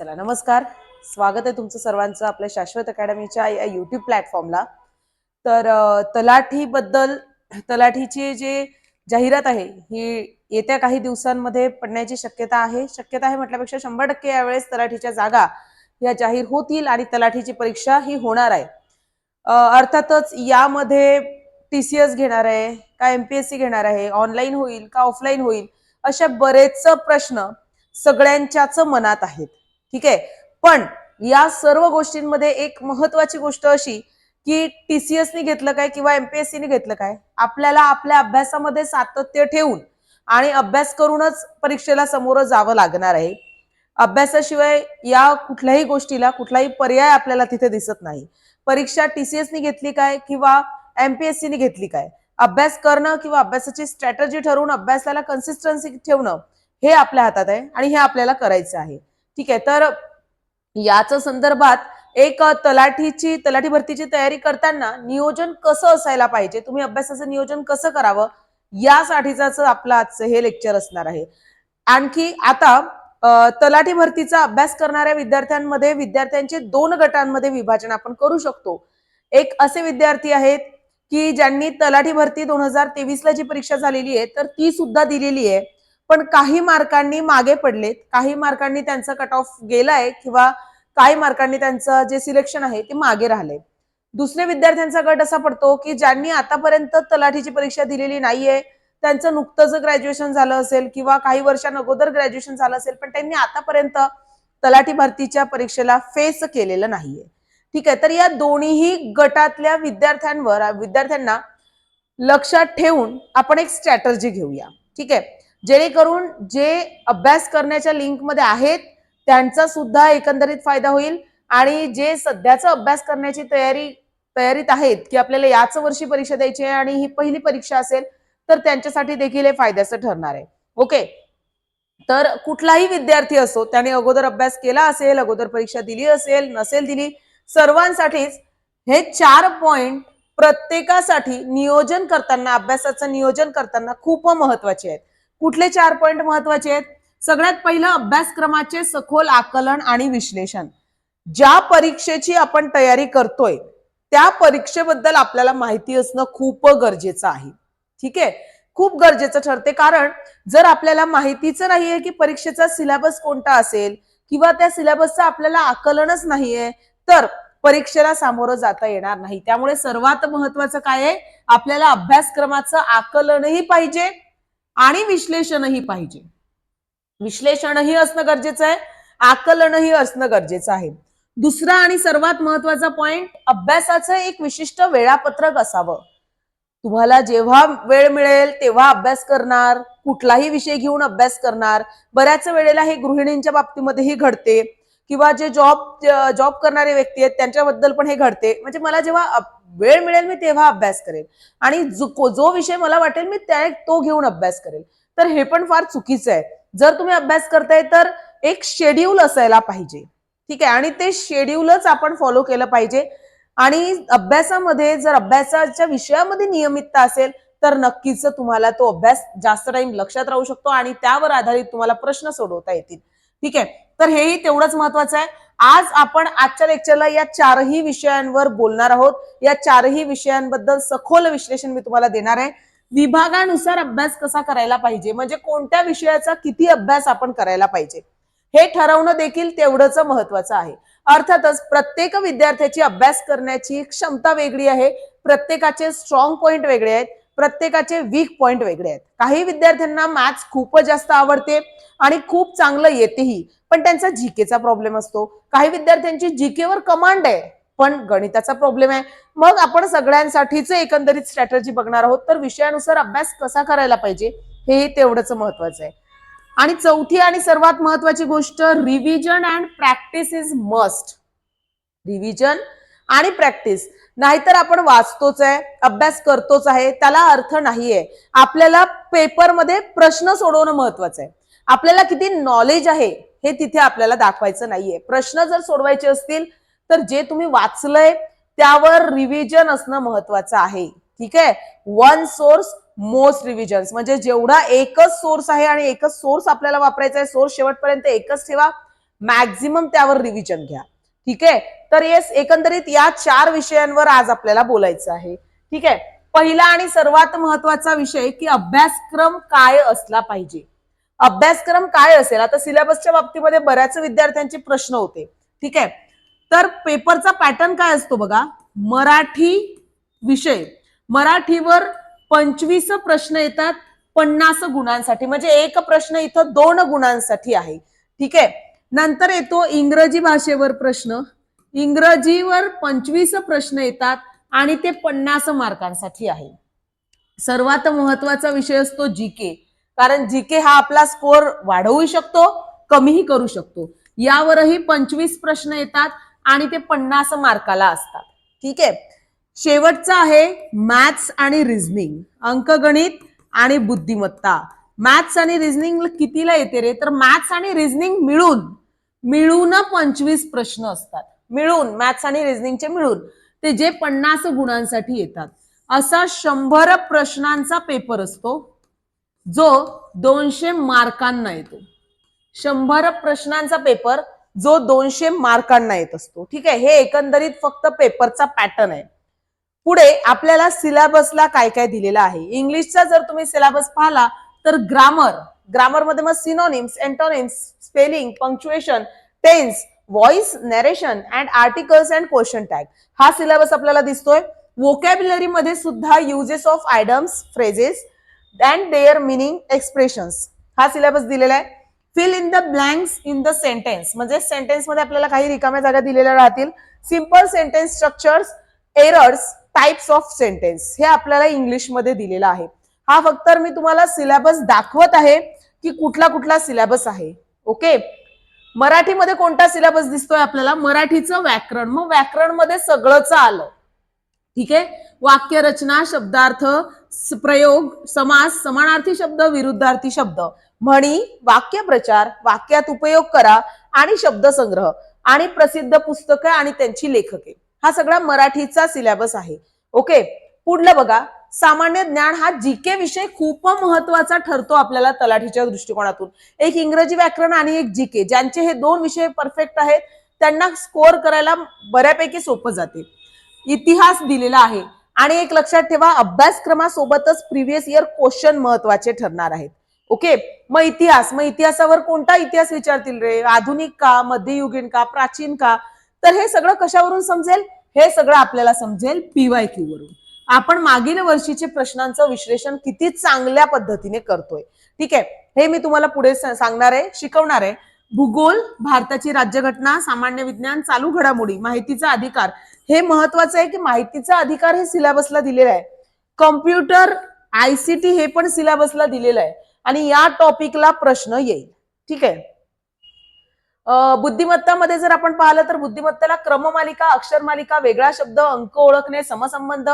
चला नमस्कार. स्वागत आहे तुमचं सर्वांचं आपल्या शाश्वत अकॅडमीच्या या युट्यूब प्लॅटफॉर्मला तर तलाठी तलाठीबद्दल तलाठीची जे जाहिरात आहे ही येत्या काही दिवसांमध्ये पडण्याची शक्यता आहे. शक्यता आहे म्हटल्यापेक्षा शंभर टक्के यावेळेस तलाठीच्या जागा या जाहीर होतील आणि तलाठीची परीक्षा ही होणार आहे. अर्थातच यामध्ये टी सी एस घेणार आहे का एमपीएससी घेणार आहे ऑनलाईन होईल का ऑफलाईन होईल अशा बरेच प्रश्न सगळ्यांच्याच मनात आहेत. ठीक आहे? पण या सर्व गोष्टींमध्ये एक महत्वाची गोष्ट अशी की टीसीएस ने घेतलं काय किंवा एमपीएससी ने घेतलं काय? आपल्याला आपल्या अभ्यासामध्ये सातत्य ठेवून आणि अभ्यास करूनच परीक्षेला समोर जावं लागणार आहे. अभ्यासाशिवाय या कुठल्याही गोष्टीला कुठलाही पर्याय आपल्याला तिथे दिसत नाही. परीक्षा टीसीएस ने घेतली काय किंवा एमपीएससी ने घेतली काय? अभ्यास करणं किंवा अभ्यासाची स्ट्रॅटजी ठरवून अभ्यासाला कन्सिस्टन्सी ठेवणं हे आपल्या हातात आहे आणि हे आपल्याला करायचं आहे. ठीक आहे तर याच संदर्भात एक तलाठीची तलाठी भरतीची तयारी करताना नियोजन कसं असायला पाहिजे? तुम्ही अभ्यासाचं नियोजन कसं करावं? यासाठीच आपलं आजचं हे लेक्चर असणार आहे. आणखी आता तलाठी भरतीचा अभ्यास करणाऱ्या विद्यार्थ्यांमध्ये विद्यार्थ्यांचे दोन गटांमध्ये विभाजन आपण करू शकतो. एक असे विद्यार्थी आहेत की ज्यांनी तलाठी भरती दोन हजार तेवीसला जी परीक्षा झालेली आहे तर ती सुद्धा दिलेली आहे. पण काही मार्कांनी मागे पडलेत काही मार्कांनी त्यांचा कट ऑफ गेलाय किंवा काही मार्कांनी त्यांचं जे सिलेक्शन आहे ते मागे राहिले दुसऱ्या विद्यार्थ्यांचा गट असा पडतो की ज्यांनी आतापर्यंत तलाठीची परीक्षा दिलेली नाहीये त्यांचं नुकतंच ग्रॅज्युएशन झालं असेल किंवा काही वर्षांअगोदर ग्रॅज्युएशन झालं असेल पण त्यांनी आतापर्यंत तलाठी भरतीच्या परीक्षेला फेस केलेलं नाहीये. ठीक आहे तर या दोन्ही गटातल्या विद्यार्थ्यांवर विद्यार्थ्यांना लक्षात ठेवून आपण एक स्ट्रॅटर्जी घेऊया. ठीक आहे जेणेकरून जे अभ्यास करण्याच्या लिंकमध्ये आहेत त्यांचा सुद्धा एकंदरीत फायदा होईल. आणि जे सध्याचा अभ्यास करण्याची तयारी तयारीत आहेत की आपल्याला याच वर्षी परीक्षा द्यायची आहे आणि ही पहिली परीक्षा असेल तर त्यांच्यासाठी देखील हे फायद्याचं ठरणार आहे. ओके? तर कुठलाही विद्यार्थी असो त्याने अगोदर अभ्यास केला असेल अगोदर परीक्षा दिली असेल नसेल दिली सर्वांसाठीच हे चार पॉइंट प्रत्येकासाठी नियोजन करताना अभ्यासाचं नियोजन करताना खूप महत्त्वाचे आहेत. कुठले चार पॉईंट महत्त्वाचे आहेत? सगळ्यात पहिलं अभ्यासक्रमाचे सखोल आकलन आणि विश्लेषण. ज्या परीक्षेची आपण तयारी करतोय त्या परीक्षेबद्दल आपल्याला माहिती असणं खूप गरजेचं आहे. ठीक आहे? खूप गरजेचं ठरते. कारण जर आपल्याला माहितीचं नाहीये की परीक्षेचा सिलेबस कोणता असेल किंवा त्या सिलेबसचं आपल्याला आकलनच नाहीये तर परीक्षेला सामोरं जाता येणार नाही. त्यामुळे सर्वात महत्वाचं काय आहे? आपल्याला अभ्यासक्रमाचं आकलनही पाहिजे आणि विश्लेषणही पाहिजे. विश्लेषणही असणं गरजेचं आहे आकलनही असणं गरजेचं आहे. दुसरा आणि सर्वात महत्त्वाचा पॉइंट अभ्यासाचं एक विशिष्ट वेळापत्रक असावं. तुम्हाला जेव्हा वेळ मिळेल तेव्हा अभ्यास करणार कुठलाही विषय घेऊन अभ्यास करणार. बऱ्याच वेळेला हे गृहिणींच्या बाबतीमध्येही घडते. किंवा जे जॉब जॉब करणारे व्यक्ती आहेत त्यांच्याबद्दल पण हे घडते. म्हणजे मला जेव्हा वेळ मिळेल मी तेव्हा अभ्यास करेल आणि जो जो विषय मला वाटेल मी त्या तो घेऊन अभ्यास करेल. तर हे पण फार चुकीचं आहे. जर तुम्ही अभ्यास करताय तर एक शेड्यूल असायला पाहिजे. ठीक आहे? आणि ते शेड्यूलच आपण फॉलो केलं पाहिजे. आणि अभ्यासामध्ये जर अभ्यासाच्या विषयामध्ये नियमितता असेल तर नक्कीच तुम्हाला तो अभ्यास जास्त टाइम लक्षात राहू शकतो आणि त्यावर आधारित तुम्हाला प्रश्न सोडवता येतील. ठीक आहे? तर हेही तेवढंच महत्वाचं आहे. आज आपण आजच्या लेक्चरला या चारही विषयांवर बोलणार आहोत. या चारही विषयांबद्दल सखोल विश्लेषण मी तुम्हाला देणार आहे. विभागानुसार अभ्यास कसा करायला पाहिजे? म्हणजे कोणत्या विषयाचा किती अभ्यास आपण करायला पाहिजे? हे ठरवणं देखील तेवढंच महत्वाचं आहे. अर्थातच प्रत्येक विद्यार्थ्याची अभ्यास करण्याची क्षमता वेगळी आहे. प्रत्येकाचे स्ट्रॉंग पॉइंट वेगळे आहेत. प्रत्येकाचे वीक पॉइंट वेगळे आहेत. काही विद्यार्थ्यांना मॅथ्स खूपच जास्त आवडते आणि खूप चांगलं येतेही पण त्यांचा जीकेचा प्रॉब्लेम असतो. काही विद्यार्थ्यांची जीकेवर कमांड आहे पण गणिताचा प्रॉब्लेम आहे. मग आपण सगळ्यांसाठीच एकंदरीत स्ट्रॅटर्जी बघणार आहोत. तर विषयानुसार अभ्यास कसा करायला पाहिजे हे तेवढंच महत्वाचं आहे. आणि चौथी आणि सर्वात महत्वाची गोष्ट revision and practice is must revision आणि प्रॅक्टिस नाहीतर आपण वाचतोच आहे अभ्यास करतोच आहे त्याला अर्थ नाहीये. आपल्याला पेपरमध्ये प्रश्न सोडवणं महत्वाचं आहे. आपल्याला किती नॉलेज आहे हे तिथे आपल्याला दाखवायचं नाहीये. प्रश्न जर सोडवायचे असतील तर जे तुम्ही वाचलंय त्यावर रिव्हिजन असणं महत्वाचं आहे. ठीक आहे? वन सोर्स मोस्ट रिव्हिजन्स म्हणजे जेवढा एकच सोर्स आहे आणि एकच सोर्स आपल्याला वापरायचा आहे सोर्स शेवटपर्यंत एकच ठेवा. मॅक्झिमम त्यावर रिव्हिजन घ्या. ठीक आहे? तर येस एकंदरीत या चार विषयांवर आज आपल्याला बोलायचं आहे. ठीक आहे? पहिला आणि सर्वात महत्त्वाचा विषय की अभ्यासक्रम काय असला पाहिजे. अभ्यासक्रम काय असेल? आता सिलेबसच्या बाबतीमध्ये बऱ्याच विद्यार्थ्यांचे प्रश्न होते. ठीक आहे? तर पेपरचा पॅटर्न काय असतो बघा? मराठी विषय. मराठीवर पंचवीस प्रश्न येतात पन्नास गुणांसाठी. म्हणजे एक प्रश्न इथं दोन गुणांसाठी आहे. ठीक आहे? नंतर येतो इंग्रजी भाषेवर प्रश्न. इंग्रजीवर पंचवीस प्रश्न येतात आणि ते पन्नास मार्कांसाठी आहे. सर्वात महत्त्वाचा विषय असतो जी के कारण जी के हा आपला स्कोअर वाढवू शकतो कमीही करू शकतो. यावरही पंचवीस प्रश्न येतात आणि ते पन्नास मार्काला असतात. ठीक आहे? शेवटचा आहे मॅथ्स आणि रिझनिंग अंकगणित आणि बुद्धिमत्ता. मॅथ्स आणि रिझनिंग कितीला येते रे? तर मॅथ्स आणि रिझनिंग मिळून मिळून पंचवीस प्रश्न असतात. मिळून मॅथ्स आणि रिझनिंगचे मिळून. ते जे पन्नास गुणांसाठी येतात. असा शंभर प्रश्नांचा पेपर असतो जो दोनशे मार्कांना येतो. शंभर प्रश्नांचा पेपर जो दोनशे मार्कांना येत असतो. ठीक आहे? हे एकंदरीत फक्त पेपरचा पॅटर्न आहे. पुढे आपल्याला सिलेबसला काय काय दिलेलं आहे? इंग्लिशचा जर तुम्ही सिलेबस पाहिला तर ग्रामर ग्रामरमध्ये मग synonyms antonyms spelling punctuation tense voice narration and articles and question tag हा सिलेबस आपल्याला दिसतोय. वोकॅब्युलरी मध्ये सुद्धा uses of idioms phrases and their meaning expressions हा सिलेबस दिलेला आहे. Fill in the blanks in the sentence म्हणजे सेंटेन्समध्ये आपल्याला काही रिकाम्या जागा दिलेल्या राहतील. Simple sentence structures errors types of sentence हे आपल्याला इंग्लिशमध्ये दिलेलं आहे. हा फक्त मी तुम्हाला सिलेबस दाखवत आहे. की कुठला कुठला सिलेबस आहे ओके? मराठीमध्ये कोणता सिलेबस दिसतोय आपल्याला? मराठीचं व्याकरण. मग व्याकरणमध्ये सगळंच आलं. ठीक आहे? वाक्यरचना शब्दार्थ प्रयोग समास समानार्थी शब्द विरुद्धार्थी शब्द. म्हणी वाक्यप्रचार वाक्यात उपयोग करा आणि शब्दसंग्रह आणि प्रसिद्ध पुस्तकं आणि त्यांची लेखके. हा सगळा मराठीचा सिलेबस आहे. ओके? पुढलं बघा. सामान्य ज्ञान हा जीके विषय खूप महत्त्वाचा ठरतो आपल्याला तलाठीच्या दृष्टिकोनातून. एक इंग्रजी व्याकरण आणि एक जीके ज्यांचे हे दोन विषय परफेक्ट आहेत त्यांना स्कोअर करायला बऱ्यापैकी सोपं जाते. इतिहास दिलेला आहे. आणि एक लक्षात ठेवा अभ्यासक्रमासोबतच प्रिव्हियस इयर क्वेश्चन महत्त्वाचे ठरणार आहेत. ओके मग इतिहास मग इतिहासावर कोणता इतिहास विचारतील रे? आधुनिक का मध्ययुगीन का प्राचीन का? तर हे सगळं कशावरून समजेल? हे सगळं आपल्याला समजेल पीवाय क्यू वरून. आपण मागील वर्षीचे प्रश्नांचं विश्लेषण किती चांगल्या पद्धतीने करतोय. ठीक आहे? हे मी तुम्हाला पुढे सांगणार आहे शिकवणार आहे. भूगोल भारताची राज्यघटना सामान्य विज्ञान चालू घडामोडी माहितीचा अधिकार. हे महत्वाचं आहे की माहितीचा अधिकार हे सिलेबसला दिलेला आहे. कम्प्युटर आयसीटी हे पण सिलेबसला दिलेलं आहे. आणि या टॉपिकला प्रश्न येईल. ठीक आहे? बुद्धिमत्तामध्ये जर आपण पाहिलं तर बुद्धिमत्तेला क्रममालिका अक्षरमालिका वेगळा शब्द अंक ओळखणे समसंबंध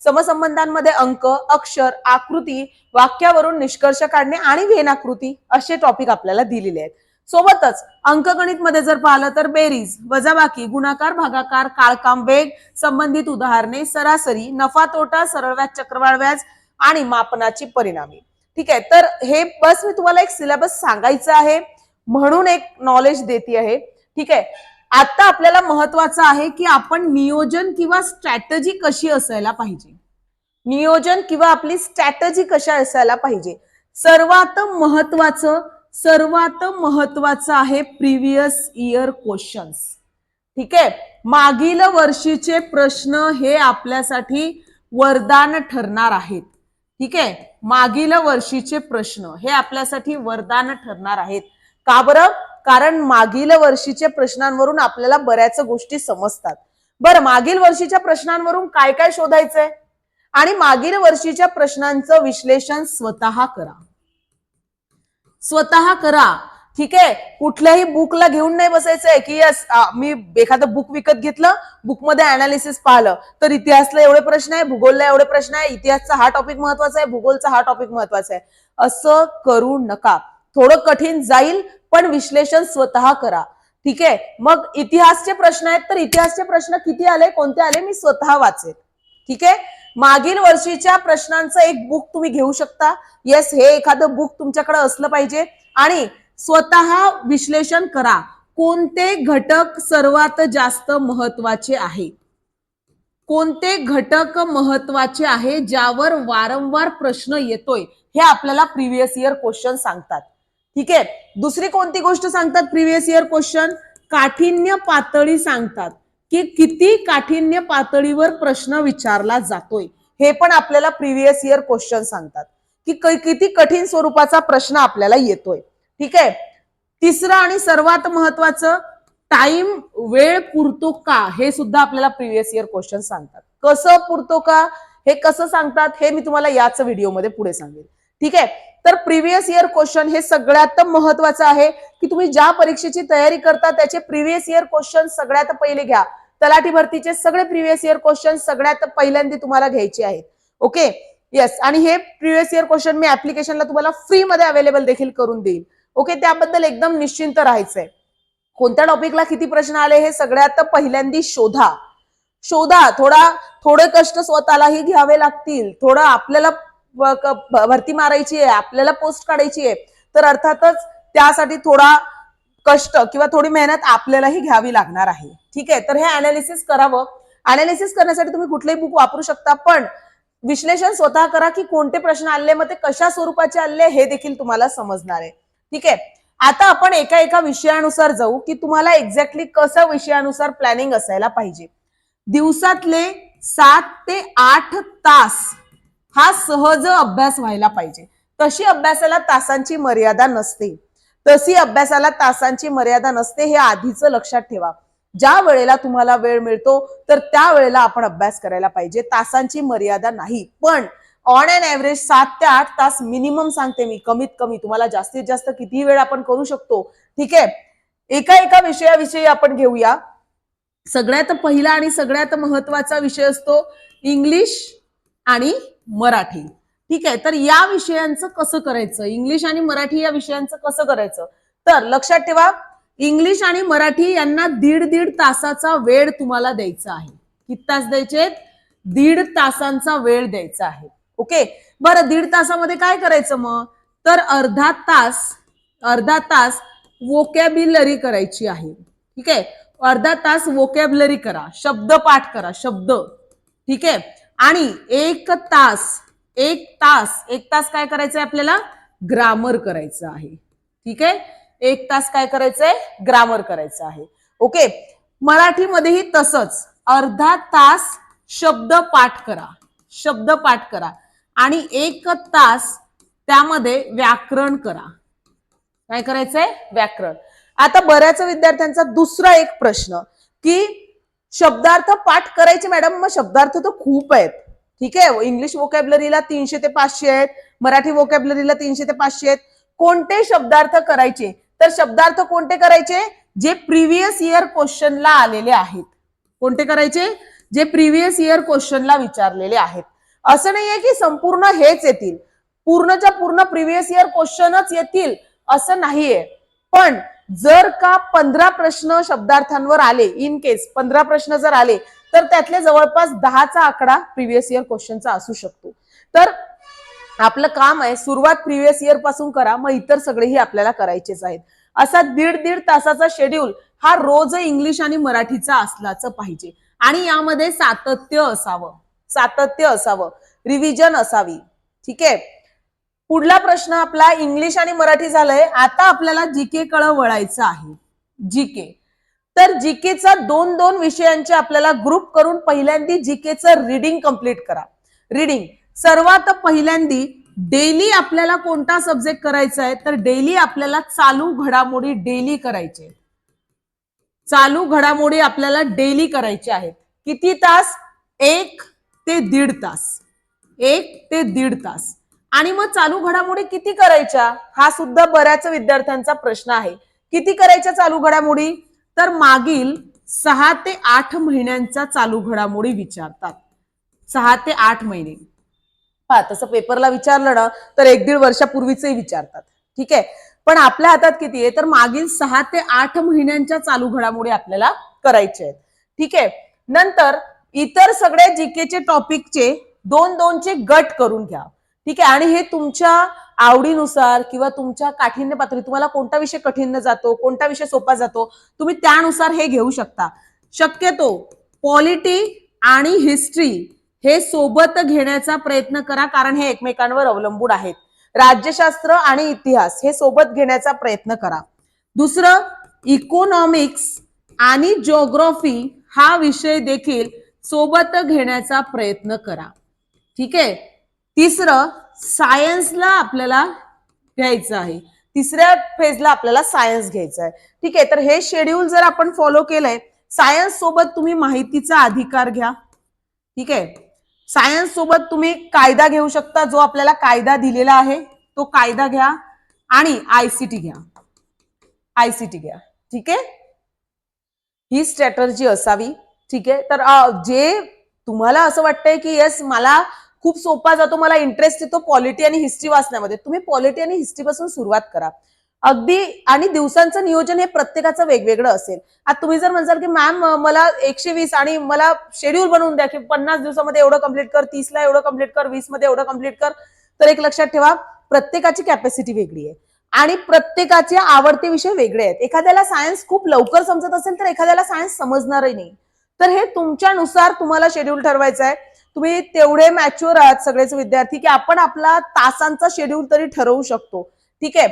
समसंबंधांमध्ये अंक अक्षर आकृती वाक्यावरून निष्कर्ष काढणे आणि वेनाकृती असे टॉपिक आपल्याला दिलेले आहेत. सोबतच अंकगणित मध्ये जर पाहिलं तर बेरीज वजाबाकी गुणाकार भागाकार काळकाम वेग संबंधित उदाहरणे सरासरी नफा तोटा सरळ व्याज चक्रवाढ व्याज आणि मापनाची परिणामी. ठीक आहे तर हे बस मी तुम्हाला एक सिलेबस सांगायचं आहे म्हणून एक नॉलेज देते आहे. ठीक आहे आता आपल्याला महत्वाचं आहे की आपण नियोजन किंवा स्ट्रॅटजी कशी असायला पाहिजे. नियोजन किंवा आपली स्ट्रॅटजी कशा असायला पाहिजे? सर्वात महत्वाचं सर्वात महत्वाचं आहे प्रिव्हियस इयर क्वेश्चन्स ठीक आहे? मागील वर्षीचे प्रश्न हे आपल्यासाठी वरदान ठरणार आहेत. ठीक आहे? मागील वर्षीचे प्रश्न हे आपल्यासाठी वरदान ठरणार आहेत. का बरं? कारण मागील वर्षीच्या प्रश्नांवरून आपल्याला बऱ्याच गोष्टी समजतात. बरं मागील वर्षीच्या प्रश्नांवरून काय काय शोधायचंय? आणि मागील वर्षीच्या प्रश्नांचं विश्लेषण स्वतः करा. स्वतः करा. ठीक आहे? कुठल्याही बुकला घेऊन नाही बसायचंय की यस मी एखादं बुक विकत घेतलं बुकमध्ये अनालिसिस पाहिलं तर इतिहासला एवढे प्रश्न आहे भूगोलला एवढे प्रश्न आहे इतिहासचा हा टॉपिक महत्त्वाचा आहे भूगोलचा हा टॉपिक महत्त्वाचा आहे. असं करू नका. थोडं कठीण जाईल पण विश्लेषण स्वतः करा. ठीक आहे? मग इतिहासचे प्रश्न आहेत तर इतिहासचे प्रश्न किती आले कोणते आले मी स्वतः वाचेल ठीक आहे? मागील वर्षीच्या प्रश्नांचं एक बुक तुम्ही घेऊ शकता. येस हे एखादं बुक तुमच्याकडे असलं पाहिजे. आणि स्वतः विश्लेषण करा. कोणते घटक सर्वात जास्त महत्त्वाचे आहे? कोणते घटक महत्त्वाचे आहे ज्यावर वारंवार प्रश्न येतोय? हे आपल्याला प्रिव्हियस इयर क्वेश्चन सांगतात. ठीक? आहे दुसरी कोणती गोष्ट सांगतात प्रिव्हियस इयर क्वेश्चन काठिण्य पातळी सांगतात. की किती काठिण्य पातळीवर प्रश्न विचारला जातोय. हे पण आपल्याला प्रिव्हियस इयर क्वेश्चन सांगतात. की किती कठीण स्वरूपाचा प्रश्न आपल्याला येतोय. ठीक आहे? तिसरं आणि सर्वात महत्वाचं टाइम वेळ पुरतो का? हे सुद्धा आपल्याला प्रिव्हियस इयर क्वेश्चन सांगतात. कसं पुरतो का? हे कसं सांगतात? हे मी तुम्हाला याच व्हिडिओमध्ये पुढे सांगेन ठीक आहे? तर प्रिव्हियस इयर क्वेश्चन हे सगळ्यात महत्वाचं आहे की तुम्ही ज्या परीक्षेची तयारी करता त्याचे प्रिव्हियस इयर क्वेश्चन सगळ्यात पहिले घ्या. तलाठी भरतीचे सगळे प्रिव्हियस इयर क्वेश्चन सगळ्यात पहिल्यांदा तुम्हाला घ्यायचे आहेत. ओके येस आणि हे प्रिव्हियस इयर क्वेश्चन मी ऍप्लिकेशनला तुम्हाला फ्री मध्ये अवेलेबल देखील करून देईल ओके त्याबद्दल एकदम निश्चिंत राहायचंय. कोणत्या टॉपिकला किती प्रश्न आले हे सगळ्यात पहिल्यांदी शोधा. शोधा. थोडा थोडे कष्ट स्वतःलाही घ्यावे लागतील. थोडं आपल्याला भरती मारायची आहे आपल्याला पोस्ट काढायची आहे. तर अर्थातच त्यासाठी थोडा कष्ट किंवा थोडी मेहनत आपल्यालाही घ्यावी लागणार आहे. ठीक आहे? तर हे अनालिसिस करावं. अनालिसिस करण्यासाठी तुम्ही कुठलेही बुक वापरू शकता पण विश्लेषण स्वतः करा की कोणते प्रश्न आले मग ते कशा स्वरूपाचे आले हे देखील तुम्हाला समजणार आहे. ठीक आहे? आता आपण एका एका विषयानुसार जाऊ की तुम्हाला एक्झॅक्टली कसं विषयानुसार प्लॅनिंग असायला पाहिजे. दिवसातले सात ते आठ तास हा सहज अभ्यास व्हायला पाहिजे. तशी अभ्यासाला तासांची मर्यादा नसते. तशी अभ्यासाला तासांची मर्यादा नसते हे आधीच लक्षात ठेवा. ज्या वेळेला तुम्हाला वेळ मिळतो तर त्या वेळेला आपण अभ्यास करायला पाहिजे. तासांची मर्यादा नाही. पण ऑन अँड ॲव्हरेज सात ते आठ तास मिनिमम सांगते मी कमीत कमी. तुम्हाला जास्तीत जास्त किती वेळ आपण करू शकतो? ठीक आहे? एका एका विषयाविषयी आपण घेऊया. सगळ्यात पहिला आणि सगळ्यात महत्त्वाचा विषय असतो इंग्लिश आणि मराठी. ठीक आहे तर या विषयांचं कसं करायचं? इंग्लिश आणि मराठी या विषयांचं कसं करायचं? तर लक्षात ठेवा इंग्लिश आणि मराठी यांना दीड दीड तासाचा वेळ तुम्हाला द्यायचा आहे. किती तास द्यायचे दीड तासांचा वेळ द्यायचा आहे. ओके? बरं दीड तासामध्ये काय करायचं मग? तर अर्धा तास अर्धा तास वोकॅबिलरी करायची आहे. ठीक आहे? अर्धा तास वोकॅबलरी करा. शब्द पाठ करा शब्द. ठीक आहे? आणि एक तास एक तास एक तास काय करायचंय आपल्याला? ग्रामर करायचं आहे. ठीक आहे? एक तास काय करायचंय? ग्रामर करायचं आहे. ओके? मराठीमध्येही तसंच. अर्धा तास शब्द पाठ करा. शब्द पाठ करा. आणि एक तास त्यामध्ये व्याकरण करा. काय करायचंय? व्याकरण. आता बऱ्याच विद्यार्थ्यांचा दुसरा एक प्रश्न की शब्दार्थ पाठ करायचे मॅडम मग शब्दार्थ तर खूप आहेत. ठीक आहे? इंग्लिश वोकॅबलरीला तीनशे ते पाचशे आहेत. मराठी वोकॅबलरीला तीनशे ते पाचशे आहेत. कोणते शब्दार्थ करायचे? तर शब्दार्थ कोणते करायचे? जे प्रिव्हियस इयर क्वेश्चनला आलेले आहेत. कोणते करायचे? जे प्रिव्हियस इयर क्वेश्चनला विचारलेले आहेत. असं नाहीये की संपूर्ण हेच येतील. पूर्णच्या पूर्ण प्रिव्हियस इयर क्वेश्चनच येतील असं नाहीये. पण जर का पंधरा प्रश्न शब्दार्थांवर आले इन केस पंधरा प्रश्न जर आले तर त्यातले जवळपास दहाचा आकडा प्रिव्हियस इयर क्वेश्चनचा असू शकतो. तर आपलं काम आहे सुरुवात प्रिव्हियस इयरपासून करा मग इतर सगळेही आपल्याला करायचेच आहेत. असा दीड दीड तासाचा शेड्यूल हा रोज इंग्लिश आणि मराठीचा असलाच पाहिजे. आणि यामध्ये सातत्य असावं सातत्य असावं रिव्हिजन असावी. ठीक आहे? पुढला प्रश्न आपला इंग्लिश आणि मराठी झालंय. आता आपल्याला जीके कळ वळायचं आहे. जीके तर जीकेचा दोन दोन विषयांचे आपल्याला ग्रुप करून पहिल्यांदी जीकेचं रिडिंग कंप्लीट करा. रिडिंग सर्वात पहिल्यांदी डेली आपल्याला कोणता सब्जेक्ट करायचा आहे? तर डेली आपल्याला चालू घडामोडी डेली करायचे. चालू घडामोडी आपल्याला डेली करायचे आहेत. किती तास? एक ते दीड तास. एक ते दीड तास. आणि मग चालू घडामोडी किती करायच्या? हा सुद्धा बऱ्याच विद्यार्थ्यांचा प्रश्न आहे. किती करायच्या चालू घडामोडी? तर मागील सहा ते आठ महिन्यांचा चालू घडामोडी विचारतात. सहा ते आठ महिने. हा तसं पेपरला विचारलं ना तर एक दीड वर्षापूर्वीचही विचारतात. ठीक आहे? पण आपल्या हातात किती आहे? तर मागील सहा ते आठ महिन्यांच्या चालू घडामोडी आपल्याला करायच्या आहेत. ठीक आहे? नंतर इतर सगळे जीकेचे टॉपिकचे दोन दोनचे गट करून घ्या. ठीक आहे? आणि हे तुमच्या आवडीनुसार किंवा तुमच्या काठिण्य पातळी तुम्हाला कोणता विषय कठीण जातो कोणता विषय सोपा जातो तुम्ही त्यानुसार हे घेऊ शकता. शक्यतो पॉलिटी आणि हिस्ट्री हे सोबत घेण्याचा प्रयत्न करा कारण हे एकमेकांवर अवलंबून आहेत. राज्यशास्त्र आणि इतिहास हे सोबत घेण्याचा प्रयत्न करा. दुसरं इकॉनॉमिक्स आणि जिओग्राफी हा विषय देखील सोबत घेण्याचा प्रयत्न करा. ठीक आहे? तिसरं सायन्सला आपल्याला घ्यायचं आहे. तिसऱ्या फेजला आपल्याला सायन्स घ्यायचं आहे. ठीक आहे तर हे शेड्यूल जर आपण फॉलो केलंय सायन्स सोबत तुम्ही माहितीचा अधिकार घ्या. ठीक आहे? सायन्स सोबत तुम्ही कायदा घेऊ शकता जो आपल्याला कायदा दिलेला आहे तो कायदा घ्या आणि आयसीटी घ्या. आयसीटी घ्या. ठीक आहे? ही स्ट्रॅटर्जी असावी. ठीक आहे? तर जे तुम्हाला असं वाटतंय की येस मला खूप सोपा जातो मला इंटरेस्ट येतो पॉलिटी आणि हिस्ट्री वाचण्यामध्ये. तुम्ही पॉलिटी आणि हिस्ट्री पासून सुरुवात करा. अगदी आणि दिवसांचं नियोजन हे प्रत्येकाचं वेगवेगळं असेल. आता तुम्ही जर म्हणसाल की मॅम मला एकशे वीस आणि मला शेड्यूल बनवून द्या की पन्नास दिवसामध्ये एवढं कंप्लीट कर तीसला एवढं कंप्लीट कर वीसमध्ये एवढं कंप्लीट कर तर एक लक्षात ठेवा प्रत्येकाची कॅपॅसिटी वेगळी आहे. आणि प्रत्येकाचे आवडते विषय वेगळे आहेत. एखाद्याला सायन्स खूप लवकर समजत असेल तर एखाद्याला सायन्स समजणारही नाही. तर हे तुमच्यानुसार तुम्हाला शेड्यूल ठरवायचं आहे. तुम्ही तेवढे मॅच्युअर आहात सगळेच विद्यार्थी की आपण आपला तासांचा शेड्यूल तरी ठरवू शकतो. ठीक आहे?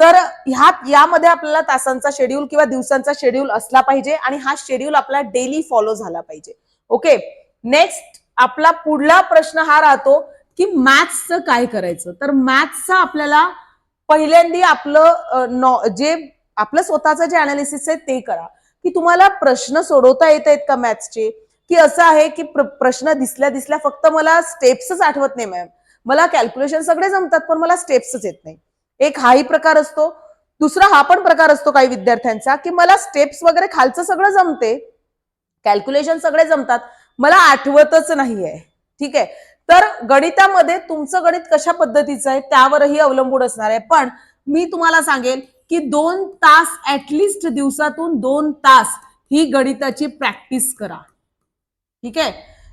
तर ह्या यामध्ये आपल्याला तासांचा शेड्यूल किंवा दिवसांचा शेड्यूल असला पाहिजे आणि हा शेड्यूल आपला डेली फॉलो झाला पाहिजे. ओके नेक्स्ट आपला पुढला प्रश्न हा राहतो की मॅथ्सचं काय करायचं? तर मॅथ्सचं आपल्याला पहिल्यांदा आपलं जे आपलं स्वतःचं जे अनालिसिस आहे ते करा. की तुम्हाला प्रश्न सोडवता येत आहेत का मॅथ्सचे की असं आहे की प्र- प्रश्न दिसल्या दिसल्या फक्त मला स्टेप्सच आठवत नाही मॅम मला कॅल्क्युलेशन सगळे जमतात पण मला स्टेप्सच येत नाही. एक हाही प्रकार असतो दुसरा हा पण प्रकार असतो काही विद्यार्थ्यांचा की मला स्टेप्स वगैरे खालचं सगळं जमते कॅल्क्युलेशन सगळे जमतात मला आठवतच नाहीये. ठीक आहे? तर गणितामध्ये तुमचं गणित कशा पद्धतीचं आहे त्यावरही अवलंबून असणार आहे. पण मी तुम्हाला सांगेन की दोन तास ऍटलिस्ट दिवसातून दोन तास ही गणिताची प्रॅक्टिस करा. ठीक आहे?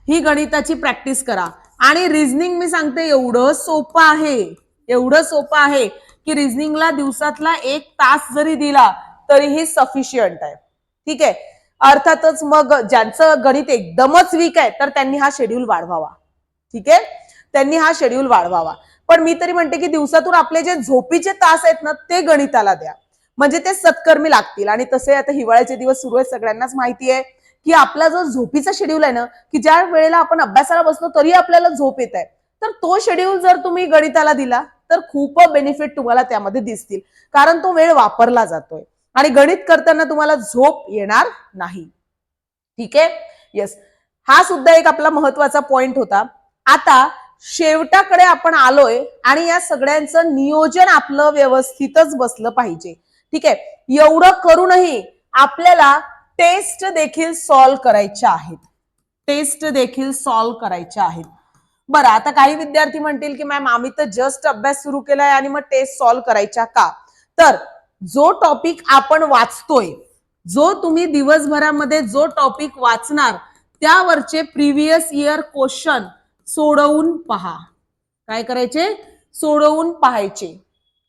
ही गणिताची प्रॅक्टिस करा. आणि रिझनिंग मी सांगते एवढं सोपं आहे. एवढं सोपं आहे की रिझनिंगला दिवसातला एक तास जरी दिला तरीही सफिशियंट आहे. ठीक आहे? अर्थातच मग ज्यांचं गणित एकदमच वीक आहे तर त्यांनी हा शेड्यूल वाढवावा. ठीक आहे? त्यांनी हा शेड्यूल वाढवावा. पण मी तरी म्हणते की दिवसातून आपले जे झोपीचे तास आहेत ना ते गणिताला द्या. म्हणजे ते सत्कर्मी लागतील. आणि तसे आता हिवाळ्याचे दिवस सुरू आहेत सगळ्यांनाच माहिती आहे. की आपला जो झोपीचा शेड्यूल आहे ना की ज्या वेळेला आपण अभ्यासाला बसतो तरी आपल्याला झोप येत आहे. तर तो शेड्यूल जर तुम्ही गणिताला दिला तर खूप बेनिफिट तुम्हाला त्यामध्ये दिसतील. कारण तो वेळ वापरला जातोय. आणि गणित करताना तुम्हाला झोप येणार नाही. ठीक आहे? येस हा सुद्धा एक आपला महत्त्वाचा पॉइंट होता. आता शेवटाकडे आपण आलोय आणि या सगळ्यांचं नियोजन आपलं व्यवस्थितच बसलं पाहिजे. ठीक आहे? एवढं करूनही आपल्याला टेस्ट देखील सॉल्व करायच्या आहेत. टेस्ट देखील सॉल्व करायच्या आहेत. बरं आता काही विद्यार्थी म्हणतील की मॅम आम्ही तर जस्ट अभ्यास सुरू केलाय आणि मग टेस्ट सॉल्व करायच्या का? तर जो टॉपिक आपण वाचतोय जो तुम्ही दिवसभरामध्ये जो टॉपिक वाचणार त्यावरचे प्रिव्हियस इयर क्वेश्चन सोडवून पहा. काय करायचे? सोडवून पाहायचे.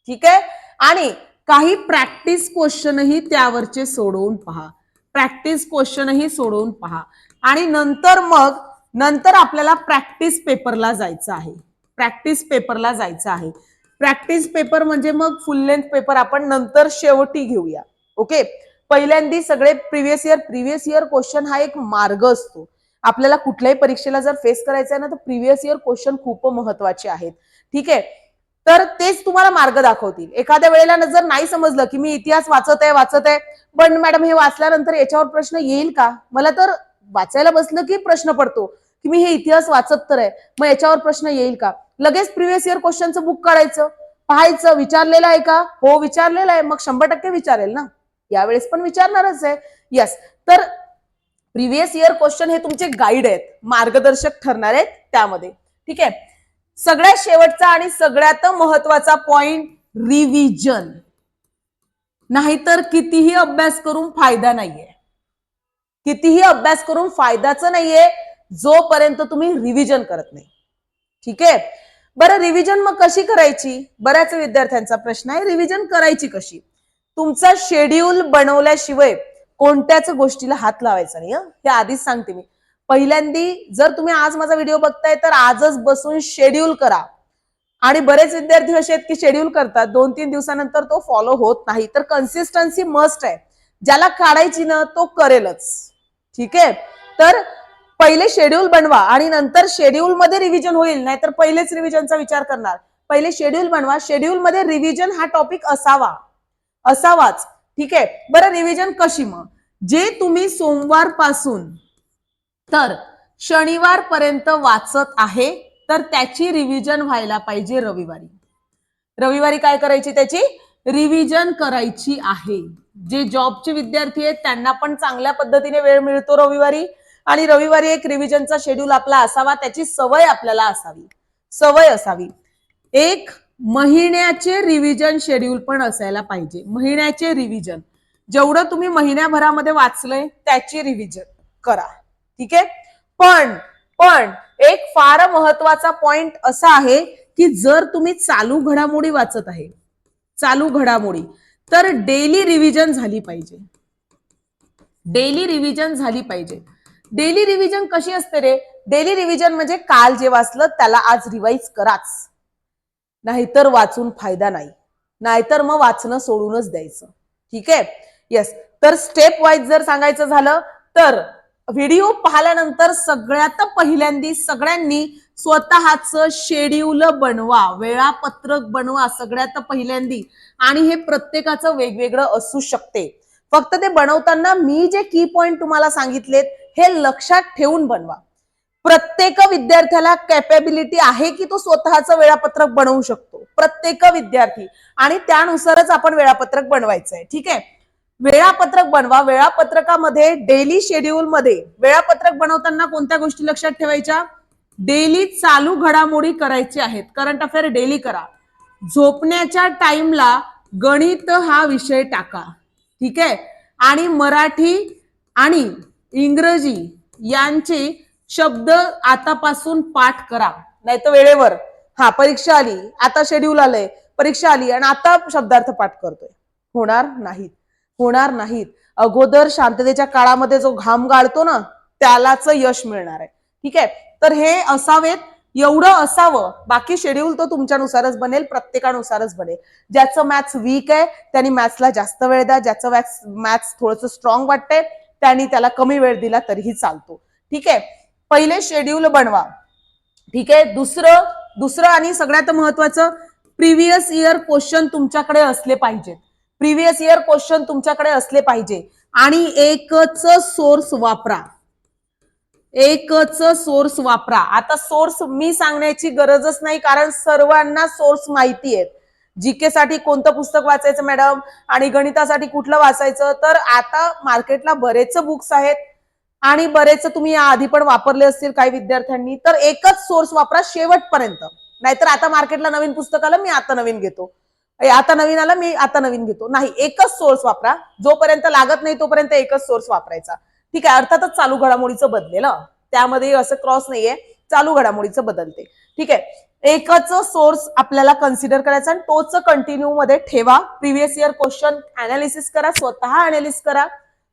ठीक आहे? आणि काही प्रॅक्टिस क्वेश्चनही त्यावरचे सोडवून पहा. प्रॅक्टिस क्वेश्चनही सोडवून पहा. आणि नंतर मग नंतर आपल्याला प्रॅक्टिस पेपरला जायचं आहे. प्रॅक्टिस पेपरला जायचं आहे. प्रॅक्टिस पेपर म्हणजे मग फुल लेंथ पेपर आपण नंतर शेवटी घेऊया. ओके पहिल्यांदी सगळे previous year previous year question हा एक मार्ग असतो. आपल्याला कुठल्याही परीक्षेला जर फेस करायचं आहे ना तर प्रिव्हियस इयर क्वेश्चन खूप महत्त्वाचे आहेत. ठीक आहे? तर तेच तुम्हाला मार्ग दाखवतील. एखाद्या वेळेला जर नाही समजलं की मी इतिहास वाचत आहे वाचत आहे पण मॅडम हे वाचल्यानंतर याच्यावर प्रश्न येईल का? मला तर वाचायला बसलं की प्रश्न पडतो की मी हे इतिहास वाचत तर आहे मग याच्यावर प्रश्न येईल का? लगेच प्रिव्हियस इयर क्वेश्चनचं बुक काढायचं पाहायचं विचारलेलं आहे का? हो विचारलेलं आहे. मग शंभर टक्के विचारेल ना? यावेळेस पण विचारणारच आहे. यस तर प्रिव्हियस इयर क्वेश्चन हे तुमचे गाईड आहेत मार्गदर्शक ठरणार आहेत त्यामध्ये. ठीक आहे? सगळ्यात शेवटचा आणि सगळ्यात महत्त्वाचा पॉइंट रिव्हिजन नाहीतर कितीही अभ्यास करून फायदा नाहीये. कितीही अभ्यास करून फायदाच नाहीये जोपर्यंत तुम्ही रिव्हिजन करत नाही. ठीक आहे? बरं रिव्हिजन मग कशी करायची? बऱ्याच विद्यार्थ्यांचा प्रश्न आहे रिव्हिजन करायची कशी? तुमचा शेड्यूल बनवल्याशिवाय कोणत्याच गोष्टीला हात लावायचा नाही हे आधीच सांगते मी. पहिल्यांदी जर तुम्ही आज माझा व्हिडिओ बघताय तर आजच बसून शेड्यूल करा. आणि बरेच विद्यार्थी असे आहेत की शेड्यूल करतात. दोन तीन दिवसानंतर तो फॉलो होत नाही. तर कन्सिस्टन्सी मस्ट आहे. ज्याला काढायची ना तो करेलच. ठीक आहे? तर पहिले शेड्यूल बनवा आणि नंतर शेड्यूल मध्ये रिव्हिजन होईल. नाहीतर पहिलेच रिव्हिजनचा विचार करणार. पहिले शेड्यूल बनवा. शेड्यूल मध्ये रिव्हिजन हा टॉपिक असावा. असावाच. ठीक आहे? बरं रिव्हिजन कशी मग? जे तुम्ही सोमवारपासून तर शनिवारपर्यंत वाचत आहे तर त्याची रिव्हिजन व्हायला पाहिजे रविवारी. रविवारी काय करायची त्याची? रिव्हिजन करायची आहे. जे जॉबचे विद्यार्थी आहेत त्यांना पण चांगल्या पद्धतीने वेळ मिळतो रविवारी. आणि रविवारी एक रिव्हिजनचा शेड्यूल आपला असावा त्याची सवय आपल्याला असावी. सवय असावी. एक महिन्याचे रिव्हिजन शेड्यूल पण असायला पाहिजे. महिन्याचे रिव्हिजन जेवढं तुम्ही महिन्याभरामध्ये वाचलंय त्याची रिव्हिजन करा. ठीक आहे? पण पण एक फार महत्त्वाचा पॉइंट असा आहे की जर तुम्ही चालू घडामोडी वाचत आहे चालू घडामोडी तर डेली रिव्हिजन झाली पाहिजे. डेली रिव्हिजन झाली पाहिजे. डेली रिव्हिजन कशी असते रे? डेली रिव्हिजन म्हणजे काल जे वाचलं त्याला आज रिवाईज कराच. नाहीतर वाचून फायदा नाही. नाहीतर मग वाचणं सोडूनच द्यायचं. ठीक आहे? येस तर स्टेप वाईज जर सांगायचं झालं तर व्हिडिओ पाहिल्यानंतर सगळ्यात पहिल्यांदी सगळ्यांनी स्वतःच शेड्यूल बनवा वेळापत्रक बनवा सगळ्यात पहिल्यांदी. आणि हे प्रत्येकाचं वेगवेगळं असू शकते. फक्त ते बनवताना मी जे की पॉइंट तुम्हाला सांगितलेत हे लक्षात ठेवून बनवा. प्रत्येक विद्यार्थ्याला कॅपेबिलिटी आहे की तो स्वतःचं वेळापत्रक बनवू शकतो. प्रत्येक विद्यार्थी. आणि त्यानुसारच आपण वेळापत्रक बनवायचं आहे ठीक? आहे वेळापत्रक बनवा. वेळापत्रकामध्ये डेली शेड्यूल मध्ये वेळापत्रक बनवताना कोणत्या गोष्टी लक्षात ठेवायच्या? डेली चालू घडामोडी करायची आहेत. करंट अफेअर डेली करा. झोपण्याच्या टाइमला गणित हा विषय टाका. ठीक आहे? आणि मराठी आणि इंग्रजी यांचे शब्द आतापासून पाठ करा. नाही तर वेळेवर. हा परीक्षा आली. आता शेड्यूल आलंय. परीक्षा आली आणि आता शब्दार्थ पाठ करतोय. होणार नाहीत. होणार नाहीत. अगोदर शांततेच्या काळामध्ये जो घाम गाळतो ना त्यालाच यश मिळणार आहे. ठीक आहे? तर हे असावेत. एवढं असावं. बाकी शेड्यूल तो तुमच्यानुसारच बनेल प्रत्येकानुसारच बनेल. ज्याचं मॅथ्स वीक आहे त्यांनी मॅथ्सला जास्त वेळ द्या. ज्याचं मॅथ्स मॅथ्स थोडंसं स्ट्रॉंग वाटतंय त्यांनी त्याला कमी वेळ दिला तरीही चालतो. ठीक आहे? पहिले शेड्यूल बनवा. ठीक आहे? दुसरं दुसरं आणि सगळ्यात महत्वाचं प्रिव्हियस इयर क्वेश्चन तुमच्याकडे असले पाहिजेत. प्रिव्हियस इयर क्वेश्चन तुमच्याकडे असले पाहिजे. आणि एकच सोर्स वापरा. एकच सोर्स वापरा. आता सोर्स मी सांगण्याची गरजच नाही कारण सर्वांना सोर्स माहिती आहेत. जीके साठी कोणतं पुस्तक वाचायचं मॅडम? आणि गणितासाठी कुठलं वाचायचं? तर आता मार्केटला बरेच बुक्स आहेत. आणि बरेच तुम्ही या आधी पण वापरले असतील काही विद्यार्थ्यांनी. तर एकच सोर्स वापरा शेवटपर्यंत. नाहीतर आता मार्केटला नवीन पुस्तक आलं मी आता नवीन घेतो. आता नवीन आलं मी आता नवीन घेतो. नाही एकच सोर्स वापरा. जोपर्यंत लागत नाही तोपर्यंत एकच सोर्स वापरायचा. ठीक आहे अर्थातच चालू घडामोडीचं बदलेल. त्यामध्ये असं क्रॉस नाहीये. चालू घडामोडीचं बदलते. ठीक आहे एकच सोर्स आपल्याला कन्सिडर करायचा आणि तोच कंटिन्यू मध्ये ठेवा. प्रिव्हियस इयर क्वेश्चन अनालिसिस करा स्वतः अनालिसिस करा.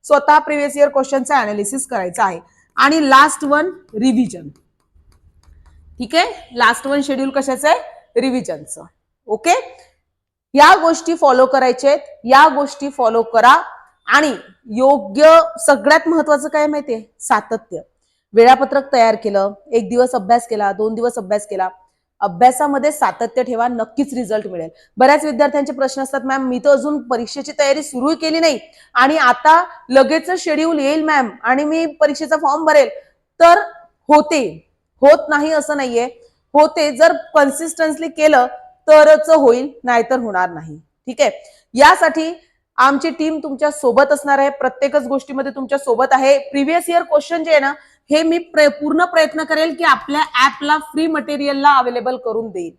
स्वतः प्रिव्हियस इयर क्वेश्चनचा अनालिसिस करायचं आहे. आणि लास्ट वन रिव्हिजन ठीक आहे लास्ट वन शेड्यूल कशाचं आहे? रिव्हिजनचं ओके या गोष्टी फॉलो करायच्या आहेत. या गोष्टी फॉलो करा. आणि योग्य सगळ्यात महत्वाचं काय माहितीये? सातत्य. वेळापत्रक तयार केलं. एक दिवस अभ्यास केला दोन दिवस अभ्यास केला. अभ्यासामध्ये सातत्य ठेवा नक्कीच रिझल्ट मिळेल. बऱ्याच विद्यार्थ्यांचे प्रश्न असतात मॅम मी तर अजून परीक्षेची तयारी सुरू केली नाही आणि आता लगेच शेड्यूल येईल मॅम आणि मी परीक्षेचा फॉर्म भरेल. तर होते. होत नाही असं नाहीये. होते. जर कन्सिस्टन्सली केलं तरच होईल नाहीतर होणार नाही. ठीक आहे? यासाठी आमची टीम तुमच्यासोबत असणार आहे. प्रत्येकच गोष्टीमध्ये तुमच्यासोबत आहे. प्रिव्हियस इयर क्वेश्चन जे आहे ना हे मी प्र- पूर्ण प्रयत्न करेल की आपल्या ऍपला फ्री मटेरियलला अवेलेबल करून देईल.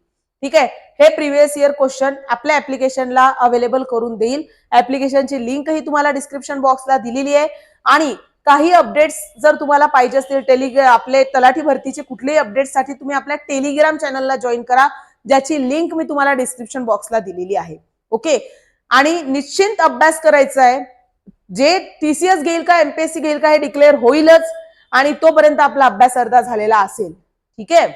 ठीक आहे? हे प्रिव्हियस इयर क्वेश्चन आपल्या ऍप्लिकेशनला अवेलेबल करून देईल. ऍप्लिकेशनची लिंक ही तुम्हाला डिस्क्रिप्शन बॉक्सला दिलेली आहे. आणि काही अपडेट्स जर तुम्हाला पाहिजे असतील टेलिग आपले तलाठी भरतीचे कुठलेही अपडेट्ससाठी तुम्ही आपल्या टेलिग्राम चॅनलला जॉईन करा. ज्याची लिंक मी तुम्हाला डिस्क्रिप्शन बॉक्सला दिलेली आहे. ओके आणि निश्चिंत अभ्यास करायचा आहे जे टीसीएस घेईल का एमपीएससी घेईल का हे डिक्लेअर होईलच आणि तोपर्यंत आपला अभ्यास अर्धा झालेला असेल. ठीक? आहे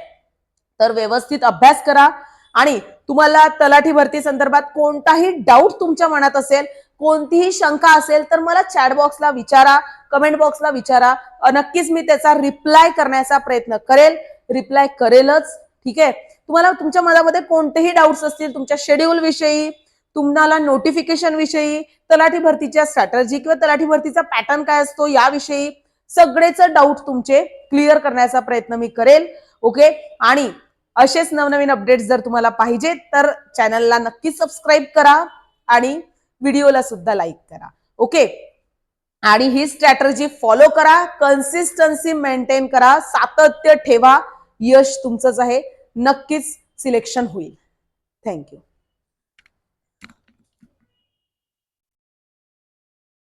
तर व्यवस्थित अभ्यास करा. आणि तुम्हाला तलाठी भरती संदर्भात कोणताही डाऊट तुमच्या मनात असेल कोणतीही शंका असेल तर मला चॅट बॉक्सला विचारा कमेंट बॉक्सला विचारा. नक्कीच मी त्याचा रिप्लाय करण्याचा प्रयत्न करेल. रिप्लाय करेलच. ठीक आहे? तुम्हाला तुमच्या मनामध्ये कोणतेही डाऊट्स असतील तुमच्या शेड्यूल विषयी तुम्हाला नोटिफिकेशन विषयी तलाठी भरतीच्या स्ट्रॅटर्जी किंवा तलाठी भरतीचा पॅटर्न काय असतो याविषयी सगळेच डाऊट तुमचे क्लिअर करण्याचा प्रयत्न मी करेल. ओके आणि असेच नवनवीन अपडेट्स जर तुम्हाला पाहिजेत तर चॅनलला नक्की सबस्क्राईब करा आणि व्हिडिओला सुद्धा लाईक करा. ओके आणि ही स्ट्रॅटर्जी फॉलो करा. कन्सिस्टन्सी मेंटेन करा. सातत्य ठेवा. यश तुमचंच आहे. नक्कीच सिलेक्शन होईल. थँक्यू